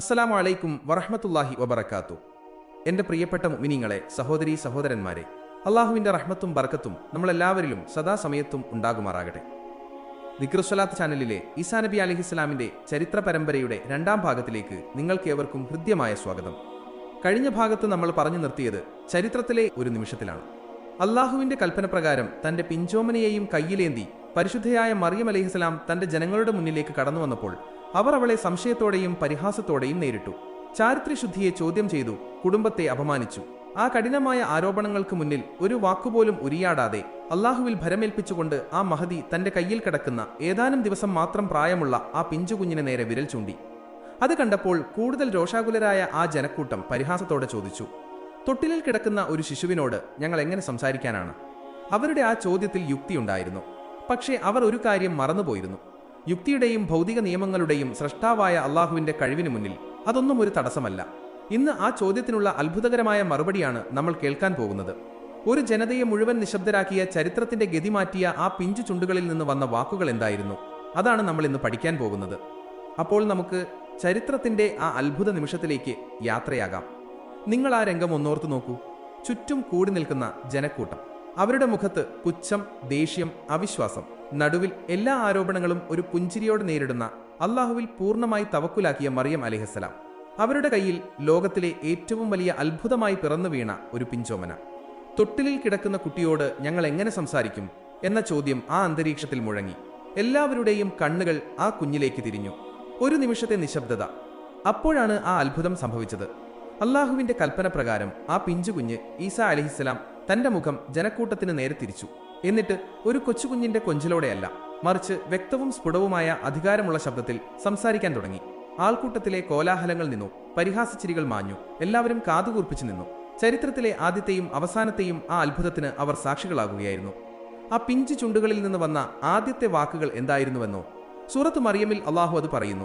അസ്സലാമു അലൈക്കും വറഹമത്തല്ലാഹി വബർക്കാത്തു എന്റെ പ്രിയപ്പെട്ട മുനിങ്ങളെ സഹോദരി സഹോദരന്മാരെ അള്ളാഹുവിന്റെ റഹ്മത്തും ബർക്കത്തും നമ്മളെല്ലാവരിലും സദാസമയത്തും ഉണ്ടാകുമാറാകട്ടെ. വിക്രുസ്വലാത്ത് ചാനലിലെ ഈസാ നബി അലിഹിസ്ലാമിന്റെ ചരിത്ര പരമ്പരയുടെ രണ്ടാം ഭാഗത്തിലേക്ക് നിങ്ങൾക്കേവർക്കും ഹൃദ്യമായ സ്വാഗതം. കഴിഞ്ഞ ഭാഗത്ത് നമ്മൾ പറഞ്ഞു നിർത്തിയത് ചരിത്രത്തിലെ ഒരു നിമിഷത്തിലാണ്. അള്ളാഹുവിന്റെ കൽപ്പനപ്രകാരം തന്റെ പിഞ്ചോമനയെയും കയ്യിലേന്തി പരിശുദ്ധയായ മറിയം അലഹിസ്ലാം തന്റെ ജനങ്ങളുടെ മുന്നിലേക്ക് കടന്നു വന്നപ്പോൾ അവർ അവളെ സംശയത്തോടെയും പരിഹാസത്തോടെയും നേരിട്ടു. ചാരിത്രശുദ്ധിയെ ചോദ്യം ചെയ്തു കുടുംബത്തെ അപമാനിച്ചു. ആ കഠിനമായ ആരോപണങ്ങൾക്ക് മുന്നിൽ ഒരു വാക്കുപോലും ഉരിയാടാതെ അള്ളാഹുവിൽ ഭരമേൽപ്പിച്ചുകൊണ്ട് ആ മഹതി തന്റെ കയ്യിൽ കിടക്കുന്ന ഏതാനും ദിവസം മാത്രം പ്രായമുള്ള ആ പിഞ്ചുകുഞ്ഞിനെ നേരെ വിരൽ ചൂണ്ടി. അത് കണ്ടപ്പോൾ കൂടുതൽ രോഷാകുലരായ ആ ജനക്കൂട്ടം പരിഹാസത്തോടെ ചോദിച്ചു തൊട്ടിലിൽ കിടക്കുന്ന ഒരു ശിശുവിനോട് ഞങ്ങൾ എങ്ങനെ സംസാരിക്കാനാണ്? അവരുടെ ആ ചോദ്യത്തിൽ യുക്തിയുണ്ടായിരുന്നു. പക്ഷേ അവർ ഒരു കാര്യം മറന്നുപോയിരുന്നു. യുക്തിയുടെയും ഭൗതിക നിയമങ്ങളുടെയും സൃഷ്ടാവായ അള്ളാഹുവിന്റെ കഴിവിന് മുന്നിൽ അതൊന്നും ഒരു തടസ്സമല്ല. ഇന്ന് ആ ചോദ്യത്തിനുള്ള അത്ഭുതകരമായ മറുപടിയാണ് നമ്മൾ കേൾക്കാൻ പോകുന്നത്. ഒരു ജനതയെ മുഴുവൻ നിശബ്ദരാക്കിയ ചരിത്രത്തിന്റെ ഗതി മാറ്റിയ ആ പിഞ്ചു ചുണ്ടുകളിൽ നിന്ന് വന്ന വാക്കുകൾ എന്തായിരുന്നു? അതാണ് നമ്മൾ ഇന്ന് പഠിക്കാൻ പോകുന്നത്. അപ്പോൾ നമുക്ക് ചരിത്രത്തിന്റെ ആ അത്ഭുത നിമിഷത്തിലേക്ക് യാത്രയാകാം. നിങ്ങൾ ആ രംഗം ഒന്നോർത്തു നോക്കൂ. ചുറ്റും കൂടി നിൽക്കുന്ന ജനക്കൂട്ടം. അവരുടെ മുഖത്ത് പുച്ഛം ദേഷ്യം അവിശ്വാസം. നടുവിൽ എല്ലാ ആരോപണങ്ങളും ഒരു പുഞ്ചിരിയോട് നേരിടുന്ന അള്ളാഹുവിൽ പൂർണമായി തവക്കുലാക്കിയ മറിയം അലിഹസ്സലാം. അവരുടെ കയ്യിൽ ലോകത്തിലെ ഏറ്റവും വലിയ അത്ഭുതമായി പിറന്നു വീണ ഒരു പിഞ്ചോമന. തൊട്ടിലിൽ കിടക്കുന്ന കുട്ടിയോട് ഞങ്ങൾ എങ്ങനെ സംസാരിക്കും എന്ന ചോദ്യം ആ അന്തരീക്ഷത്തിൽ മുഴങ്ങി. എല്ലാവരുടെയും കണ്ണുകൾ ആ കുഞ്ഞിലേക്ക് തിരിഞ്ഞു. ഒരു നിമിഷത്തെ നിശബ്ദത. അപ്പോഴാണ് ആ അത്ഭുതം സംഭവിച്ചത്. അള്ളാഹുവിന്റെ കൽപ്പന പ്രകാരം ആ പിഞ്ചുകുഞ്ഞ് ഈസ അലഹിസ്സലാം തന്റെ മുഖം ജനക്കൂട്ടത്തിന് നേരെ തിരിച്ചു. എന്നിട്ട് ഒരു കൊച്ചുകുഞ്ഞിന്റെ കൊഞ്ചിലോടെയല്ല മറിച്ച് വ്യക്തവും സ്ഫുടവുമായ അധികാരമുള്ള ശബ്ദത്തിൽ സംസാരിക്കാൻ തുടങ്ങി. ആൾക്കൂട്ടത്തിലെ കോലാഹലങ്ങൾ നിന്നു പരിഹാസച്ചിരികൾ മാഞ്ഞു എല്ലാവരും കാതുകൂർപ്പിച്ചു നിന്നു. ചരിത്രത്തിലെ ആദ്യത്തെയും അവസാനത്തെയും ആ അത്ഭുതത്തിന് അവർ സാക്ഷികളാകുകയായിരുന്നു. ആ പിഞ്ചു ചുണ്ടുകളിൽ നിന്ന് വന്ന ആദ്യത്തെ വാക്കുകൾ എന്തായിരുന്നുവെന്നോ? സൂറത്ത് മറിയമിൽ അള്ളാഹു അത് പറയുന്നു.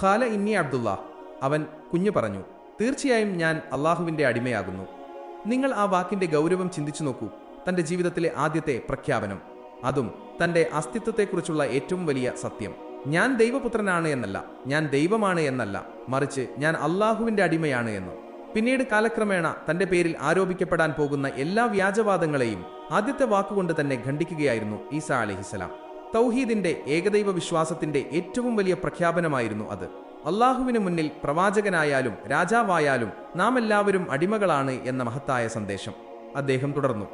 ഖാല ഇന്നി അബ്ദുള്ള അവൻ കുഞ്ഞു പറഞ്ഞു തീർച്ചയായും ഞാൻ അള്ളാഹുവിന്റെ അടിമയാകുന്നു. നിങ്ങൾ ആ വാക്കിന്റെ ഗൗരവം ചിന്തിച്ചു നോക്കൂ. തന്റെ ജീവിതത്തിലെ ആദ്യത്തെ പ്രഖ്യാപനം. അതും തന്റെ അസ്തിത്വത്തെക്കുറിച്ചുള്ള ഏറ്റവും വലിയ സത്യം. ഞാൻ ദൈവപുത്രനാണ് എന്നല്ല ഞാൻ ദൈവമാണ് എന്നല്ല മറിച്ച് ഞാൻ അള്ളാഹുവിന്റെ അടിമയാണ് എന്ന്. പിന്നീട് കാലക്രമേണ തന്റെ പേരിൽ ആരോപിക്കപ്പെടാൻ പോകുന്ന എല്ലാ വ്യാജവാദങ്ങളെയും ആദ്യത്തെ വാക്കുകൊണ്ട് തന്നെ ഖണ്ഡിക്കുകയായിരുന്നു ഈസ അലഹിസലാം തൗഹീദിന്റെ ഏകദൈവ വിശ്വാസത്തിന്റെ ഏറ്റവും വലിയ പ്രഖ്യാപനമായിരുന്നു അത്. അള്ളാഹുവിന് മുന്നിൽ പ്രവാചകനായാലും രാജാവായാലും നാം എല്ലാവരും അടിമകളാണ് എന്ന മഹത്തായ സന്ദേശം. അദ്ദേഹം തുടർന്നു.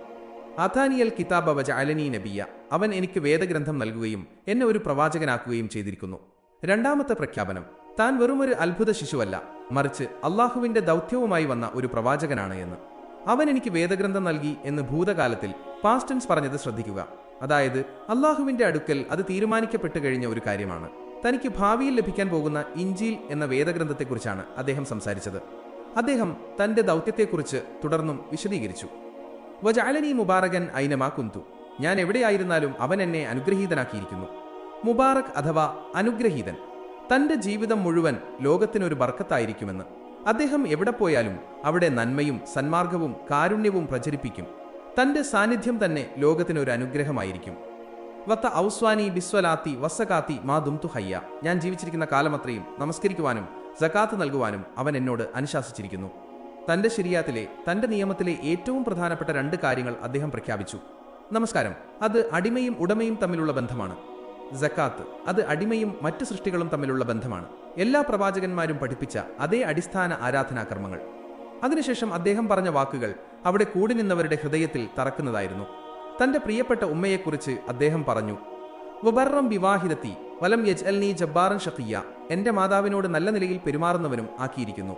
അഥാനിയൽ കിതാബ വജ അലനി നബിയ അവൻ എനിക്ക് വേദഗ്രന്ഥം നൽകുകയും എന്നെ ഒരു പ്രവാചകനാക്കുകയും ചെയ്തിരിക്കുന്നു. രണ്ടാമത്തെ പ്രഖ്യാപനം. താൻ വെറുമൊരു അത്ഭുത ശിശുവല്ല. മറിച്ച് അള്ളാഹുവിന്റെ ദൗത്യവുമായി വന്ന ഒരു പ്രവാചകനാണ് എന്ന്. അവൻ എനിക്ക് വേദഗ്രന്ഥം നൽകി എന്ന് ഭൂതകാലത്തിൽ പാസ്റ്റൻസ് പറഞ്ഞത് ശ്രദ്ധിക്കുക. അതായത് അള്ളാഹുവിന്റെ അടുക്കൽ അത് തീരുമാനിക്കപ്പെട്ടു കഴിഞ്ഞ ഒരു കാര്യമാണ്. തനിക്ക് ഭാവിയിൽ ലഭിക്കാൻ പോകുന്ന ഇഞ്ചിയിൽ എന്ന വേദഗ്രന്ഥത്തെക്കുറിച്ചാണ് അദ്ദേഹം സംസാരിച്ചത്. അദ്ദേഹം തന്റെ ദൗത്യത്തെക്കുറിച്ച് തുടർന്നും വിശദീകരിച്ചു. വജാലനി മുബാറകൻ ഐനമാ കുന്തു. ഞാൻ എവിടെയായിരുന്നാലും അവൻ എന്നെ അനുഗ്രഹീതനാക്കിയിരിക്കുന്നു. മുബാറക് അഥവാ അനുഗ്രഹീതൻ. തന്റെ ജീവിതം മുഴുവൻ ലോകത്തിനൊരു ബർക്കത്തായിരിക്കുമെന്ന്. അദ്ദേഹം എവിടെ പോയാലും അവിടെ നന്മയും സന്മാർഗവും കാരുണ്യവും പ്രചരിപ്പിക്കും. തന്റെ സാന്നിധ്യം തന്നെ ലോകത്തിനൊരു അനുഗ്രഹമായിരിക്കും. വത്ത ഔസ്വാനി ബിസ്വലാത്തി വസ്സകാത്തി മാ ദുംതു ഹയ്യ ഞാൻ ജീവിച്ചിരിക്കുന്ന കാലമത്രയും നമസ്കരിക്കുവാനും സകാത്ത് നൽകുവാനും അവൻ എന്നോട് അനുശാസിച്ചിരിക്കുന്നു. തന്റെ ശരിയാത്തിലെ തന്റെ നിയമത്തിലെ ഏറ്റവും പ്രധാനപ്പെട്ട രണ്ട് കാര്യങ്ങൾ അദ്ദേഹം പ്രഖ്യാപിച്ചു. നമസ്കാരം. അത് അടിമയും ഉടമയും തമ്മിലുള്ള ബന്ധമാണ്. ജക്കാത്ത് അത് അടിമയും മറ്റ് സൃഷ്ടികളും തമ്മിലുള്ള ബന്ധമാണ്. എല്ലാ പ്രവാചകന്മാരും പഠിപ്പിച്ച അതേ അടിസ്ഥാന ആരാധനാകർമ്മങ്ങൾ. അതിനുശേഷം അദ്ദേഹം പറഞ്ഞ വാക്കുകൾ അവിടെ കൂടി നിന്നവരുടെ ഹൃദയത്തിൽ തറക്കുന്നതായിരുന്നു. തന്റെ പ്രിയപ്പെട്ട ഉമ്മയെക്കുറിച്ച് അദ്ദേഹം പറഞ്ഞു വബർറം വിവാഹിതത്തി വലം യജ് അൽനി ജബ്ബാറൻ ഷഖിയ എന്റെ മാതാവിനോട് നല്ല നിലയിൽ പെരുമാറുന്നവനും ആക്കിയിരിക്കുന്നു.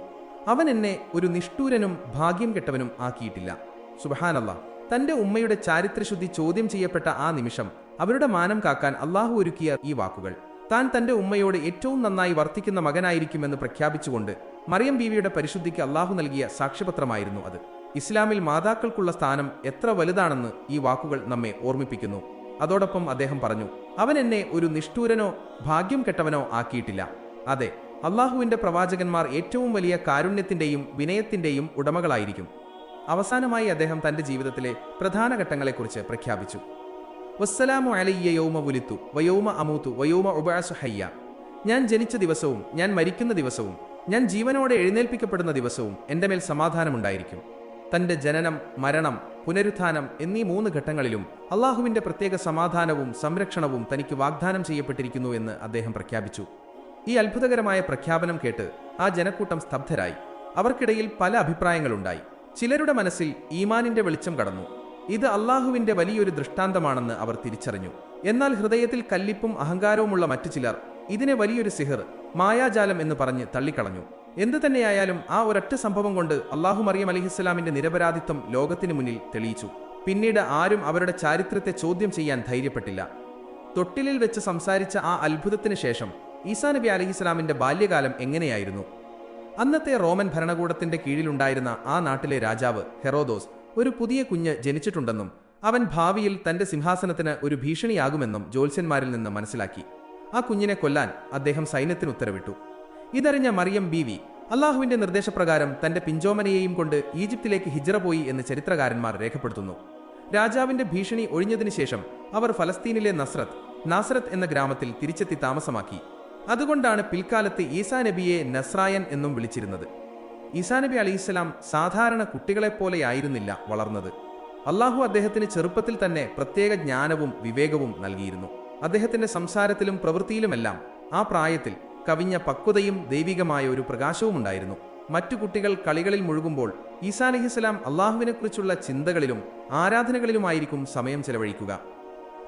അവൻ എന്നെ ഒരു നിഷ്ഠൂരനും ഭാഗ്യം കെട്ടവനും ആക്കിയിട്ടില്ല. സുബഹാനല്ല തന്റെ ഉമ്മയുടെ ചാരിത്രശുദ്ധി ചോദ്യം ചെയ്യപ്പെട്ട ആ നിമിഷം അവരുടെ മാനം കാക്കാൻ അള്ളാഹു ഒരുക്കിയ ഈ വാക്കുകൾ. താൻ തന്റെ ഉമ്മയോട് ഏറ്റവും നന്നായി വർത്തിക്കുന്ന മകനായിരിക്കുമെന്ന് പ്രഖ്യാപിച്ചുകൊണ്ട് മറിയം ബീവിയുടെ പരിശുദ്ധിക്ക് അള്ളാഹു നൽകിയ സാക്ഷ്യപത്രമായിരുന്നു അത്. ഇസ്ലാമിൽ മാതാക്കൾക്കുള്ള സ്ഥാനം എത്ര വലുതാണെന്ന് ഈ വാക്കുകൾ നമ്മെ ഓർമ്മിപ്പിക്കുന്നു. അതോടൊപ്പം അദ്ദേഹം പറഞ്ഞു അവൻ എന്നെ ഒരു നിഷ്ഠൂരനോ ഭാഗ്യം കെട്ടവനോ ആക്കിയിട്ടില്ല. അതെ അള്ളാഹുവിന്റെ പ്രവാചകന്മാർ ഏറ്റവും വലിയ കാരുണ്യത്തിന്റെയും വിനയത്തിന്റെയും ഉടമകളായിരിക്കും. അവസാനമായി അദ്ദേഹം തന്റെ ജീവിതത്തിലെ പ്രധാന ഘട്ടങ്ങളെക്കുറിച്ച് പ്രഖ്യാപിച്ചു. വസ്സലാമു അലയ്യ യൗമ ഉലിത്തു വയോമ അമൂത്തു വയോമ ഉബാസു ഹയ്യ. ഞാൻ ജനിച്ച ദിവസവും ഞാൻ മരിക്കുന്ന ദിവസവും ഞാൻ ജീവനോടെ എഴുന്നേൽപ്പിക്കപ്പെടുന്ന ദിവസവും എന്റെ മേൽ സമാധാനമുണ്ടായിരിക്കും. തന്റെ ജനനം മരണം പുനരുത്ഥാനം എന്നീ മൂന്ന് ഘട്ടങ്ങളിലും അള്ളാഹുവിന്റെ പ്രത്യേക സമാധാനവും സംരക്ഷണവും തനിക്ക് വാഗ്ദാനം ചെയ്യപ്പെട്ടിരിക്കുന്നു എന്ന് അദ്ദേഹം പ്രഖ്യാപിച്ചു. ഈ അത്ഭുതകരമായ പ്രഖ്യാപനം കേട്ട് ആ ജനക്കൂട്ടം സ്തബ്ധരായി. അവർക്കിടയിൽ പല അഭിപ്രായങ്ങളുണ്ടായി. ചിലരുടെ മനസ്സിൽ ഈമാനിന്റെ വെളിച്ചം കടന്നു. ഇത് അള്ളാഹുവിന്റെ വലിയൊരു ദൃഷ്ടാന്തമാണെന്ന് അവർ തിരിച്ചറിഞ്ഞു. എന്നാൽ ഹൃദയത്തിൽ കല്ലിപ്പും അഹങ്കാരവുമുള്ള മറ്റു ചിലർ ഇതിനെ വലിയൊരു സിഹർ മായാജാലം എന്ന് പറഞ്ഞ് തള്ളിക്കളഞ്ഞു. എന്തു തന്നെയായാലും ആ ഒരൊറ്റ സംഭവം കൊണ്ട് അള്ളാഹു മറിയം അലിഹിസ്സലാമിന്റെ നിരപരാധിത്വം ലോകത്തിനു മുന്നിൽ തെളിയിച്ചു. പിന്നീട് ആരും അവരുടെ ചാരിത്രത്തെ ചോദ്യം ചെയ്യാൻ ധൈര്യപ്പെട്ടില്ല. തൊട്ടിലിൽ വെച്ച് സംസാരിച്ച ആ അത്ഭുതത്തിന് ശേഷം ഈസാ നബി അലഹിസ്സലാമിന്റെ ബാല്യകാലം എങ്ങനെയായിരുന്നു? അന്നത്തെ റോമൻ ഭരണകൂടത്തിന്റെ കീഴിലുണ്ടായിരുന്ന ആ നാട്ടിലെ രാജാവ് ഹെറോദോസ് ഒരു പുതിയ കുഞ്ഞ് ജനിച്ചിട്ടുണ്ടെന്നും അവൻ ഭാവിയിൽ തന്റെ സിംഹാസനത്തിന് ഒരു ഭീഷണിയാകുമെന്നും ജ്യോത്സ്യന്മാരിൽ നിന്ന് മനസ്സിലാക്കി. ആ കുഞ്ഞിനെ കൊല്ലാൻ അദ്ദേഹം സൈന്യത്തിന് ഉത്തരവിട്ടു. ഇതറിഞ്ഞ മറിയം ബി വി. അള്ളാഹുവിന്റെ നിർദ്ദേശപ്രകാരം തന്റെ പിഞ്ചോമനയെയും കൊണ്ട് ഈജിപ്തിലേക്ക് ഹിജ്റ പോയി എന്ന് ചരിത്രകാരന്മാർ രേഖപ്പെടുത്തുന്നു. രാജാവിന്റെ ഭീഷണി ഒഴിഞ്ഞതിനു ശേഷം അവർ ഫലസ്തീനിലെ നസ്രത്ത് നാസറത്ത് എന്ന ഗ്രാമത്തിൽ തിരിച്ചെത്തി താമസമാക്കി. അതുകൊണ്ടാണ് പിൽക്കാലത്ത് ഈസാ നബിയെ നസ്രായൻ എന്നും വിളിച്ചിരുന്നത്. ഈസാ നബി അലിസ്ലാം സാധാരണ കുട്ടികളെപ്പോലെയായിരുന്നില്ല വളർന്നത്. അള്ളാഹു അദ്ദേഹത്തിന് ചെറുപ്പത്തിൽ തന്നെ പ്രത്യേക ജ്ഞാനവും വിവേകവും നൽകിയിരുന്നു. അദ്ദേഹത്തിന്റെ സംസാരത്തിലും പ്രവൃത്തിയിലുമെല്ലാം ആ പ്രായത്തിൽ കവിഞ്ഞ പക്വതയും ദൈവികമായ ഒരു പ്രകാശവുമുണ്ടായിരുന്നു മറ്റു കുട്ടികൾ കളികളിൽ മുഴുകുമ്പോൾ ഈസാ അലിഹിസ്ലാം അള്ളാഹുവിനെക്കുറിച്ചുള്ള ചിന്തകളിലും ആരാധനകളിലുമായിരിക്കും സമയം ചെലവഴിക്കുക.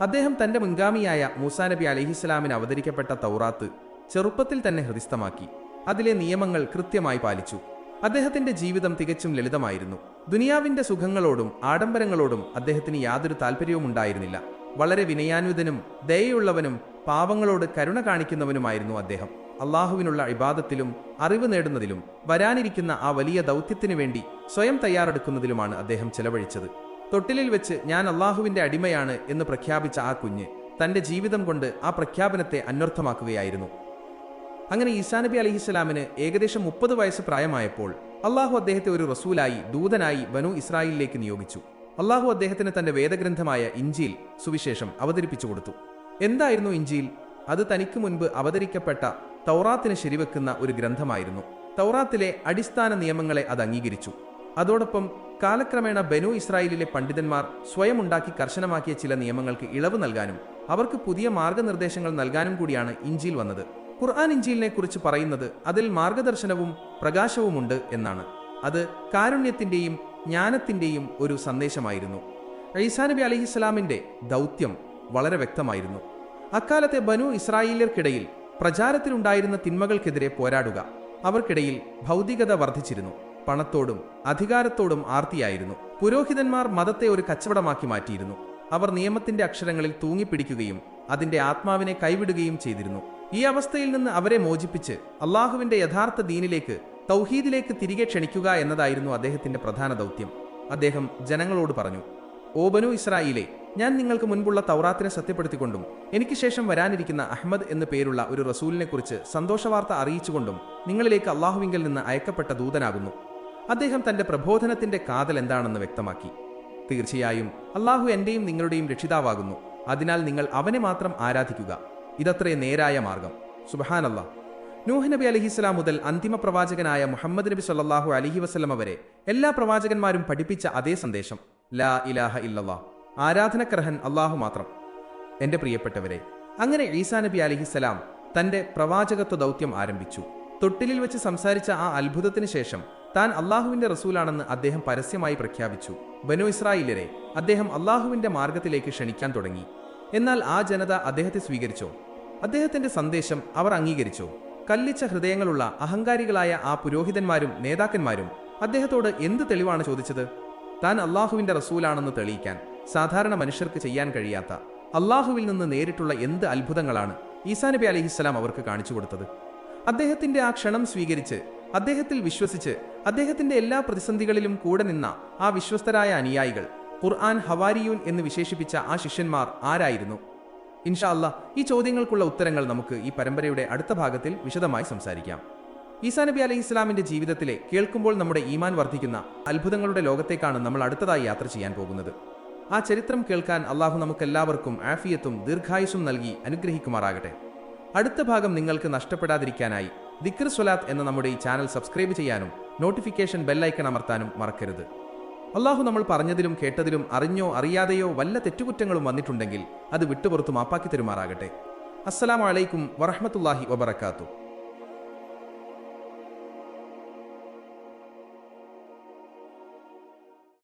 അദ്ദേഹം തന്റെ മുൻഗാമിയായ മൂസാ നബി അലഹിസ്സലാമിന് അവതരിക്കപ്പെട്ട തൗറാത്ത് ചെറുപ്പത്തിൽ തന്നെ ഹൃദിസ്ഥമാക്കി. അതിലെ നിയമങ്ങൾ കൃത്യമായി പാലിച്ചു. അദ്ദേഹത്തിന്റെ ജീവിതം തികച്ചും ലളിതമായിരുന്നു. ദുനിയാവിന്റെ സുഖങ്ങളോടും ആഡംബരങ്ങളോടും അദ്ദേഹത്തിന് യാതൊരു താല്പര്യവും ഉണ്ടായിരുന്നില്ല. വളരെ വിനയാന്വിതനും ദയയുള്ളവനും പാവങ്ങളോട് കരുണ കാണിക്കുന്നവനുമായിരുന്നു അദ്ദേഹം. അള്ളാഹുവിനുള്ള ഇബാദത്തിലും അറിവ് നേടുന്നതിലും വരാനിരിക്കുന്ന ആ വലിയ ദൗത്യത്തിനു വേണ്ടി സ്വയം തയ്യാറെടുക്കുന്നതിലുമാണ് അദ്ദേഹം ചെലവഴിച്ചത്. തൊട്ടിലിൽ വെച്ച് ഞാൻ അള്ളാഹുവിന്റെ അടിമയാണ് എന്ന് പ്രഖ്യാപിച്ച ആ കുഞ്ഞ് തന്റെ ജീവിതം കൊണ്ട് ആ പ്രഖ്യാപനത്തെ അന്വർത്ഥമാക്കുകയായിരുന്നു. അങ്ങനെ ഈസാ നബി അലിഹിസ്സലാമിന് ഏകദേശം മുപ്പത് വയസ്സ് പ്രായമായപ്പോൾ അള്ളാഹു അദ്ദേഹത്തെ ഒരു റസൂലായി ദൂതനായി ബനു ഇസ്രായേലിലേക്ക് നിയോഗിച്ചു. അള്ളാഹു അദ്ദേഹത്തിന് തന്റെ വേദഗ്രന്ഥമായ ഇഞ്ചിയിൽ സുവിശേഷം അവതരിപ്പിച്ചു കൊടുത്തു. എന്തായിരുന്നു ഇഞ്ചിയിൽ? അത് തനിക്ക് മുൻപ് അവതരിക്കപ്പെട്ട തൗറാത്തിന് ശരിവെക്കുന്ന ഒരു ഗ്രന്ഥമായിരുന്നു. തൗറാത്തിലെ അടിസ്ഥാന നിയമങ്ങളെ അത് അംഗീകരിച്ചു. അതോടൊപ്പം കാലക്രമേണ ബനു ഇസ്രായേലിലെ പണ്ഡിതന്മാർ സ്വയം ഉണ്ടാക്കി കർശനമാക്കിയ ചില നിയമങ്ങൾക്ക് ഇളവ് നൽകാനും അവർക്ക് പുതിയ മാർഗനിർദ്ദേശങ്ങൾ നൽകാനും കൂടിയാണ് ഇഞ്ചിയിൽ വന്നത്. ഖുർആൻ ഇഞ്ചിലിനെ കുറിച്ച് പറയുന്നത് അതിൽ മാർഗദർശനവും പ്രകാശവുമുണ്ട് എന്നാണ്. അത് കാരുണ്യത്തിന്റെയും ജ്ഞാനത്തിന്റെയും ഒരു സന്ദേശമായിരുന്നു. ഐസാനബി അലഹിസ്സലാമിന്റെ ദൗത്യം വളരെ വ്യക്തമായിരുന്നു. അക്കാലത്തെ ബനു ഇസ്രായേലിയർക്കിടയിൽ പ്രചാരത്തിലുണ്ടായിരുന്ന തിന്മകൾക്കെതിരെ പോരാടുക. അവർക്കിടയിൽ ഭൗതികത വർദ്ധിച്ചിരുന്നു. പണത്തോടും അധികാരത്തോടും ആർത്തിയായിരുന്നു. പുരോഹിതന്മാർ മതത്തെ ഒരു കച്ചവടമാക്കി മാറ്റിയിരുന്നു. അവർ നിയമത്തിന്റെ അക്ഷരങ്ങളിൽ തൂങ്ങിപ്പിടിക്കുകയും അതിന്റെ ആത്മാവിനെ കൈവിടുകയും ചെയ്തിരുന്നു. ഈ അവസ്ഥയിൽ നിന്ന് അവരെ മോചിപ്പിച്ച് അള്ളാഹുവിന്റെ യഥാർത്ഥ ദീനിലേക്ക് തൗഹീദിലേക്ക് തിരികെ ക്ഷണിക്കുക എന്നതായിരുന്നു അദ്ദേഹത്തിന്റെ പ്രധാന ദൗത്യം. അദ്ദേഹം ജനങ്ങളോട് പറഞ്ഞു ഓബനു ബനു ഇസ്രായേലേ ഞാൻ നിങ്ങൾക്ക് മുൻപുള്ള തൗറാത്തിനെ സത്യപ്പെടുത്തിക്കൊണ്ടും എനിക്ക് ശേഷം വരാനിരിക്കുന്ന അഹമ്മദ് എന്നു പേരുള്ള ഒരു റസൂലിനെ കുറിച്ച് സന്തോഷവാർത്ത അറിയിച്ചുകൊണ്ടും നിങ്ങളിലേക്ക് അള്ളാഹുവിങ്കിൽ നിന്ന് അയക്കപ്പെട്ട ദൂതനാകുന്നു. അദ്ദേഹം തന്റെ പ്രബോധനത്തിന്റെ കാതൽ എന്താണെന്ന് വ്യക്തമാക്കി. തീർച്ചയായും അള്ളാഹു എന്റെയും നിങ്ങളുടെയും രക്ഷിതാവാകുന്നു. അതിനാൽ നിങ്ങൾ അവനെ മാത്രം ആരാധിക്കുക. ഇതത്രേ നേരായ മാർഗം. സുബഹാനല്ലാ. നൂഹ് നബി അലഹിസ്ലാം മുതൽ അന്തിമ പ്രവാചകനായ മുഹമ്മദ് നബി സല്ലാഹു അലഹി വസ്ലമ വരെ എല്ലാ പ്രവാചകന്മാരും പഠിപ്പിച്ച അതേ സന്ദേശം. ലാ ഇലാഹ ഇല്ലല്ലാ. ആരാധനക്കർഹൻ അള്ളാഹു മാത്രം. എന്റെ പ്രിയപ്പെട്ടവരെ അങ്ങനെ ഈസാ നബി അലിഹിസലാം തന്റെ പ്രവാചകത്വ ദൗത്യം ആരംഭിച്ചു. തൊട്ടിലിൽ വെച്ച് സംസാരിച്ച ആ അത്ഭുതത്തിന് ശേഷം താൻ അള്ളാഹുവിന്റെ റസൂലാണെന്ന് അദ്ദേഹം പരസ്യമായി പ്രഖ്യാപിച്ചു. ബനു ഇസ്രായേലരെ അദ്ദേഹം അള്ളാഹുവിന്റെ മാർഗത്തിലേക്ക് ക്ഷണിക്കാൻ തുടങ്ങി. എന്നാൽ ആ ജനത അദ്ദേഹത്തെ സ്വീകരിച്ചോ? അദ്ദേഹത്തിന്റെ സന്ദേശം അവർ അംഗീകരിച്ചോ? കല്ലിച്ച ഹൃദയങ്ങളുള്ള അഹങ്കാരികളായ ആ പുരോഹിതന്മാരും നേതാക്കന്മാരും അദ്ദേഹത്തോട് എന്ത് തെളിവാണ് ചോദിച്ചത്? താൻ അള്ളാഹുവിന്റെ റസൂലാണെന്ന് തെളിയിക്കാൻ. സാധാരണ മനുഷ്യർക്ക് ചെയ്യാൻ കഴിയാത്ത അള്ളാഹുവിൽ നിന്ന് നേരിട്ടുള്ള എന്ത് അത്ഭുതങ്ങളാണ് ഈസാ നബി അലഹിസ്സലാം അവർക്ക് കാണിച്ചു കൊടുത്തത്? അദ്ദേഹത്തിന്റെ ആ ക്ഷണം സ്വീകരിച്ച് അദ്ദേഹത്തിൽ വിശ്വസിച്ച് അദ്ദേഹത്തിന്റെ എല്ലാ പ്രതിസന്ധികളിലും കൂടെ നിന്ന ആ വിശ്വസ്തരായ അനുയായികൾ ഖുർആൻ ഹവാരിയൂൻ എന്ന് വിശേഷിപ്പിച്ച ആ ശിഷ്യന്മാർ ആരായിരുന്നു? ഇൻഷാ അല്ല ഈ ചോദ്യങ്ങൾക്കുള്ള ഉത്തരങ്ങൾ നമുക്ക് ഈ പരമ്പരയുടെ അടുത്ത ഭാഗത്തിൽ വിശദമായി സംസാരിക്കാം. ഈസാ നബി അലൈഹി ഇസ്ലാമിന്റെ ജീവിതത്തിലെ കേൾക്കുമ്പോൾ നമ്മുടെ ഈമാൻ വർദ്ധിക്കുന്ന അത്ഭുതങ്ങളുടെ ലോകത്തേക്കാണ് നമ്മൾ അടുത്തതായി യാത്ര ചെയ്യാൻ പോകുന്നത്. ആ ചരിത്രം കേൾക്കാൻ അള്ളാഹു നമുക്കെല്ലാവർക്കും ആഫിയത്തും ദീർഘായുസും നൽകി അനുഗ്രഹിക്കുമാറാകട്ടെ. അടുത്ത ഭാഗം നിങ്ങൾക്ക് നഷ്ടപ്പെടാതിരിക്കാനായി ദിക്ർ സ്വലാത്ത് എന്ന നമ്മുടെ ഈ ചാനൽ സബ്സ്ക്രൈബ് ചെയ്യാനും നോട്ടിഫിക്കേഷൻ ബെല്ലൈക്കൺ അമർത്താനും മറക്കരുത്. അള്ളാഹു നമ്മൾ പറഞ്ഞതിലും കേട്ടതിലും അറിഞ്ഞോ അറിയാതെയോ വല്ല തെറ്റുകുറ്റങ്ങളും വന്നിട്ടുണ്ടെങ്കിൽ അത് വിട്ടുപുറത്തു മാപ്പാക്കി തരുമാറാകട്ടെ. അസ്സലാമു അലൈക്കും വറഹ്മത്തുള്ളാഹി വബറകാതുഹു.